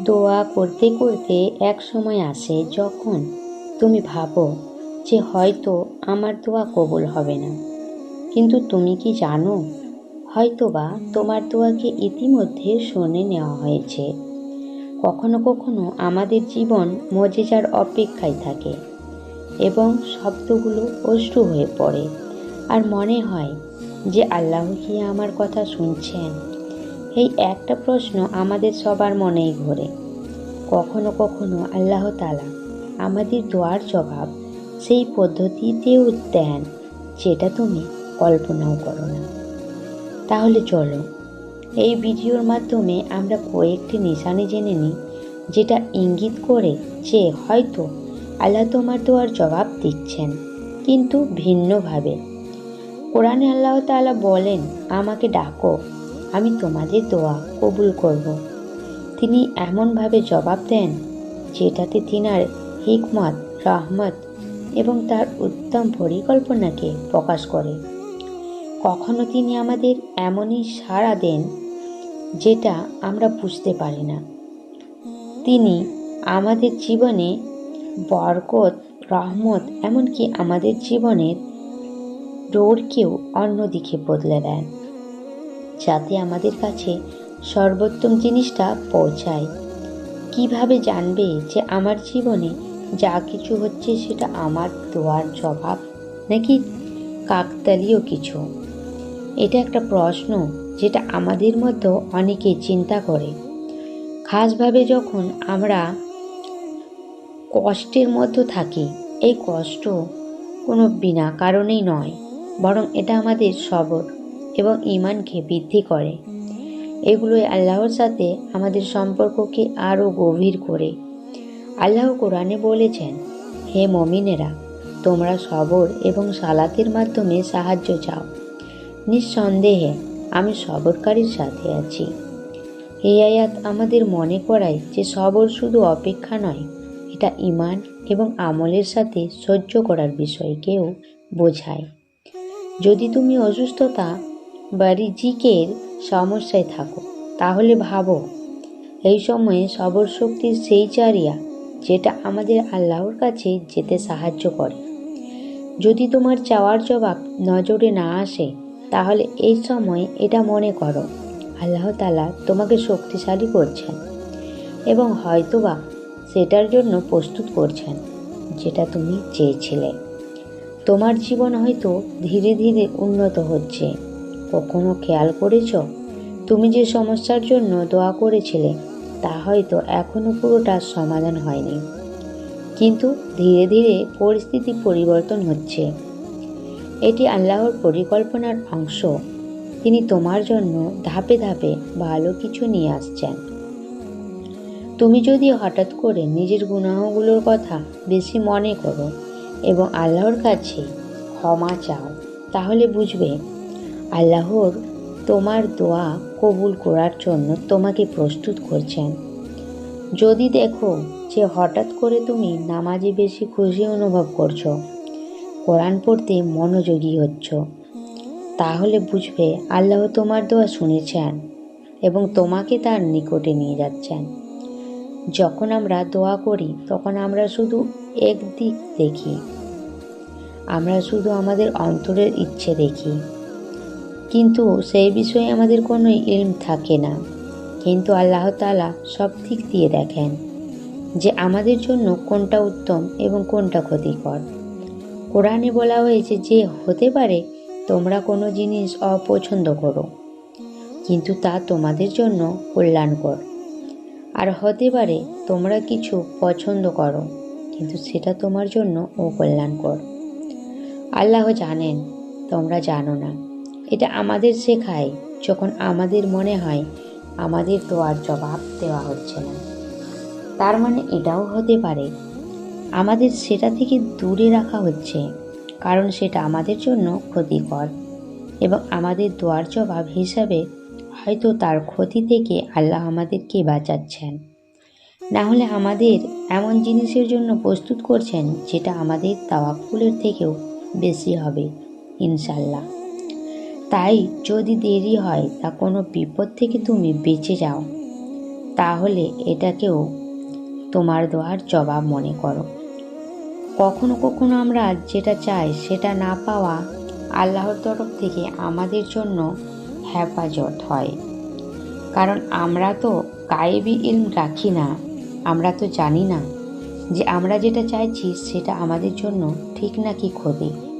দোয়া করতে করতে এক সময় আসে যখন তুমি ভাবো যে হয়তো আমার দোয়া কবুল হবে না। কিন্তু তুমি কি জানো? হয়তোবা তোমার দোয়াকে ইতিমধ্যে শুনে নেওয়া হয়েছে। কখনো কখনো আমাদের জীবন মজেজার অপেক্ষায় থাকে এবং শব্দগুলো অশ্রু হয়ে পড়ে। আর মনে হয় যে আল্লাহ কি আমার কথা শুনছেন? এই একটা প্রশ্ন আমাদের সবার মনেই ঘোরে। কখনো কখনো আল্লাহ তালা আমাদের দোয়ার জবাব সেই পদ্ধতিতেও দেন যেটা তুমি কল্পনাও করো না। তাহলে চলো, এই ভিডিওর মাধ্যমে আমরা কয়েকটি নিশানি জেনে নিই, যেটা ইঙ্গিত করে যে হয়তো আল্লাহ তোমার দোয়ার জবাব দিচ্ছেন, কিন্তু ভিন্নভাবে। কোরআনে আল্লাহ তাআলা বলেন, আমাকে ডাকো আমি তোমাদের দোয়া কবুল করব। তিনি এমনভাবে জবাব দেন, যেটাতে তিনার হিকমত, রহমত এবং তার উত্তম পরিকল্পনাকে প্রকাশ করে। কখনো তিনি আমাদের এমনই সাড়া দেন, যেটা আমরা বুঝতে পারি না। তিনি আমাদের জীবনে বরকত, রহমত এমনকি আমাদের জীবনের রোডকেও অন্যদিকে বদলে দেন। যাতে আমাদের কাছে সর্বোত্তম জিনিসটা পৌঁছায়। কীভাবে জানবে যে আমার জীবনে যা কিছু হচ্ছে সেটা আমার দোয়ার জবাব নাকি কাকতালীয় কিছু? এটা একটা প্রশ্ন যেটা আমাদের মধ্যে অনেকে চিন্তা করে। খাসভাবে যখন আমরা কষ্টের মধ্যে থাকি, এই কষ্ট কোনো বিনা কারণেই নয়, বরং এটা আমাদের সবর এবং ইমানকে বৃদ্ধি করে। এগুলোই আল্লাহর সাথে আমাদের সম্পর্ককে আরও গভীর করে। আল্লাহ কোরআনে বলেছেন, হে মমিনেরা, তোমরা সবর এবং সালাতের মাধ্যমে সাহায্য চাও। নিঃসন্দেহে আমি সবরকারীর সাথে আছি। এই আয়াত আমাদের মনে করায় যে সবর শুধু অপেক্ষা নয়, এটা ইমান এবং আমলের সাথে সহ্য করার বিষয়কেও বোঝায়। যদি তুমি অসুস্থতা বা সমস্যায় থাকো। তাহলে ভাবো, এই সময়ে সবর শক্তির সেই চারিয়া যেটা আমাদের আল্লাহর কাছে যেতে সাহায্য করে। যদি তোমার চাওয়ার জবাব নজরে না আসে, তাহলে এই সময় এটা মনে করো, আল্লাহ তালা তোমাকে শক্তিশালী করছেন এবং হয়তোবা সেটার জন্য প্রস্তুত করছেন যেটা তুমি চেয়েছিলে। তোমার জীবন হয়তো ধীরে ধীরে উন্নত হচ্ছে। কখনো খেয়াল করেছ? তুমি যে সমস্যার জন্য দোয়া করেছিলে, তা হয়তো এখনও পুরোটা সমাধান হয়নি। কিন্তু ধীরে ধীরে পরিস্থিতি পরিবর্তন হচ্ছে। এটি আল্লাহর পরিকল্পনার অংশ। তিনি তোমার জন্য ধাপে ধাপে ভালো কিছু নিয়ে আসছেন। তুমি যদি হঠাৎ করে নিজের গুনাহগুলোর কথা বেশি মনে করো এবং আল্লাহর কাছে ক্ষমা চাও, তাহলে বুঝবে আল্লাহর তোমার দোয়া কবুল করার জন্য তোমাকে প্রস্তুত করছেন। যদি দেখো যে হঠাৎ করে তুমি নামাজে বেশি খুশি অনুভব করছ, কোরআন পড়তে মনোযোগী হচ্ছ, তাহলে বুঝবে আল্লাহ তোমার দোয়া শুনেছেন এবং তোমাকে তার নিকটে নিয়ে যাচ্ছেন। যখন আমরা দোয়া করি, তখন আমরা শুধু একদিক দেখি। আমরা শুধু আমাদের অন্তরের ইচ্ছে দেখি। কিন্তু সেই বিষয়ে আমাদের কোনো ইলম থাকে না। কিন্তু আল্লাহ তালা সব দিক দিয়ে দেখেন যে আমাদের জন্য কোনটা উত্তম এবং কোনটা ক্ষতিকর। কোরআনে বলা হয়েছে যে, হতে পারে তোমরা কোনো জিনিস অপছন্দ করো, কিন্তু তা তোমাদের জন্য কল্যাণকর। আর হতে পারে তোমরা কিছু পছন্দ করো, কিন্তু সেটা তোমার জন্য অকল্যাণকর। আল্লাহ জানেন, তোমরা জানো না। এটা আমাদের শেখায়, যখন আমাদের মনে হয় আমাদের দোয়ার জবাব দেওয়া হচ্ছে না। তার মানে এটাও হতে পারে। আমাদের সেটা থেকে দূরে রাখা হচ্ছে, কারণ সেটা আমাদের জন্য ক্ষতিকর এবং আমাদের দোয়ার জবাব হিসাবে হয়তো তার ক্ষতি থেকে আল্লাহ আমাদেরকে বাঁচাচ্ছেন। না হলে আমাদের এমন জিনিসের জন্য প্রস্তুত করছেন, যেটা আমাদের তাওয়াক্কুলের থেকেও বেশি হবে ইনশাল্লাহ তাই যদি দেরি হয়, তা কোনো বিপদ থেকে তুমি বেঁচে যাও। তাহলে এটাকেও তোমার দোয়ার জবাব মনে করো। কখনো কখনো আমরা যেটা চাই, সেটা না পাওয়া আল্লাহর তরফ থেকে আমাদের জন্য হেফাজত হয়। কারণ আমরা তো কায়েবি ইলম রাখি না, আমরা তো জানি না যে আমরা যেটা চাইছি, সেটা আমাদের জন্য ঠিক নাকি ক্ষতি।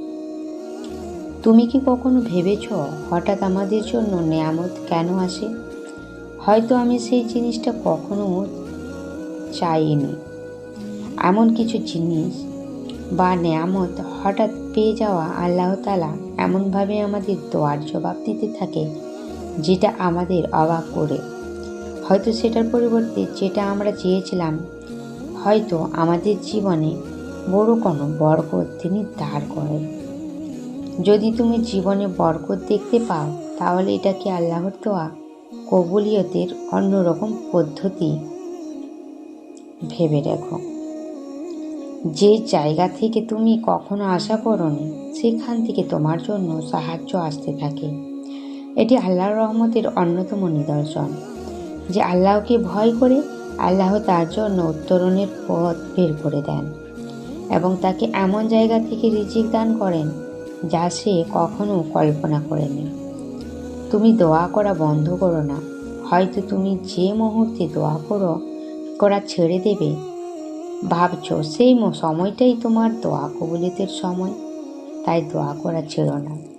তুমি কি কখনো ভেবেছ হঠাৎ আমাদের জন্য নেয়ামত কেন আসে? হয়তো আমি সেই জিনিসটা কখনো চাইনি। এমন কিছু জিনিস বা নেয়ামত হঠাৎ পেয়ে যাওয়া আল্লাহ তালা এমনভাবে আমাদের দোয়ার জবাব দিতে থাকে যেটা আমাদের অবাক করে। হয়তো সেটার পরিবর্তে যেটা আমরা চেয়েছিলাম, হয়তো আমাদের জীবনে বড় কোনো বরকত তিনি দাঁড় করেন যদি তুমি জীবনে বরকত দেখতে পাও, তাহলে এটা কি আল্লাহর দোয়া, কবুলিয়তের অন্যরকম পদ্ধতি? ভেবে দেখো। যে জায়গা থেকে তুমি কখনো আশা করনি, সেখান থেকে তোমার জন্য সাহায্য আসতে থাকে। এটি আল্লাহর রহমতের অন্যতম নিদর্শন। যে আল্লাহকে ভয় করে, আল্লাহ তার জন্য উত্তরণের পথ বের করে দেন এবং তাকে এমন জায়গা থেকে রিজিক দান করেন যা সে কখনো কল্পনা করেনি। তুমি দোয়া করা বন্ধ করো না। হয়তো তুমি যে মুহূর্তে দোয়া করো, করা ছেড়ে দেবে। ভাবছ সেই সময়টাই তোমার দোয়া কবুলিতের সময়। তাই দোয়া করা ছেড়ো না।